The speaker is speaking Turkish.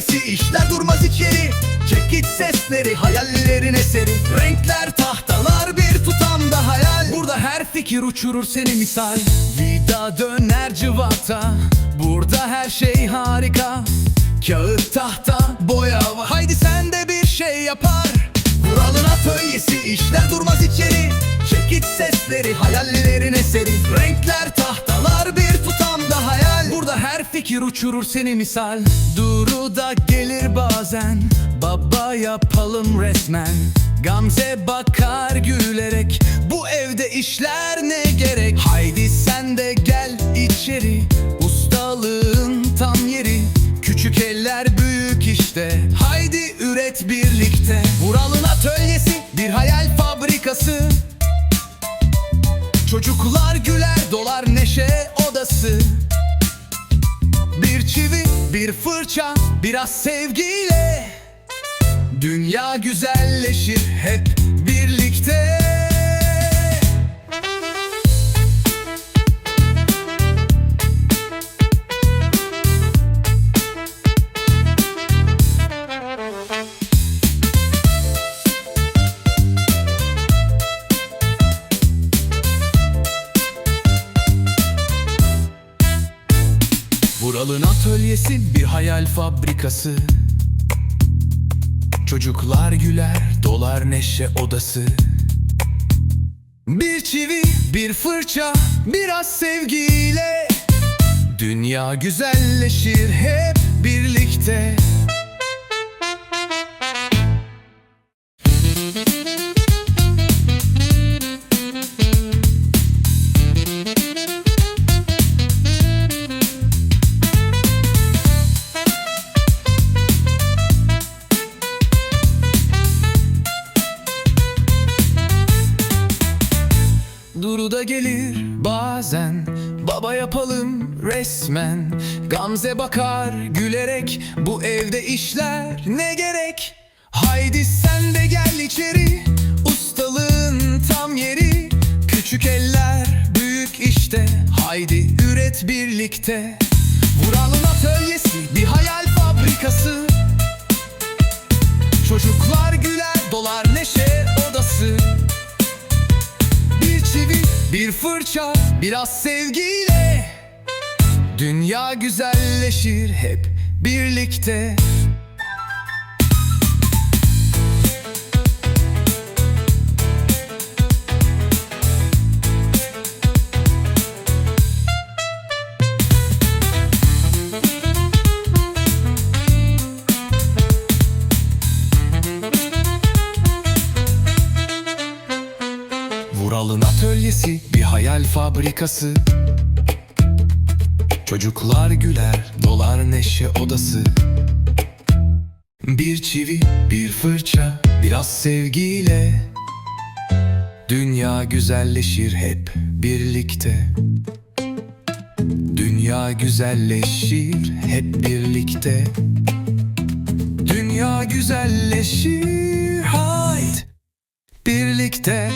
ötesi işler durmaz içeri. Çek iç sesleri hayallerin eseri. Renkler tahtalar bir tutamda hayal. Burada her fikir uçurur seni misal. Vida döner cıvata Burada her şey harika. Kağıt tahta boya var. Haydi sen de bir şey yapar. Kuralın atölyesi işler durmaz içeri. Çek iç sesleri hayallerin eseri. Fikir uçurur seni misal. Duru da gelir bazen. Baba yapalım resmen. Gamze bakar gülerek. Bu evde işler ne gerek? Haydi sen de gel içeri. Ustalığın tam yeri. Küçük eller büyük işte. Haydi üret birlikte. Vural'ın atölyesi bir hayal fabrikası. Çocuklar güler dolar neşe odası çivi bir fırça biraz sevgiyle. Dünya güzelleşir hep Vural'ın atölyesi bir hayal fabrikası. Çocuklar güler dolar neşe odası. Bir çivi bir fırça biraz sevgiyle. Dünya güzelleşir hep birlikte Duru da gelir bazen. Baba yapalım resmen. Gamze bakar gülerek Bu evde işler ne gerek? Haydi sen de gel içeri Ustalığın tam yeri. Küçük eller büyük işte Haydi üret birlikte. Vural'ın atölyesi bir fırça, biraz sevgiyle. Dünya güzelleşir hep birlikte Vural'ın atölyesi bir hayal fabrikası. Çocuklar güler dolar neşe odası. Bir çivi bir fırça biraz sevgiyle. Dünya güzelleşir hep birlikte. Dünya güzelleşir hep birlikte. Dünya güzelleşir hayt birlikte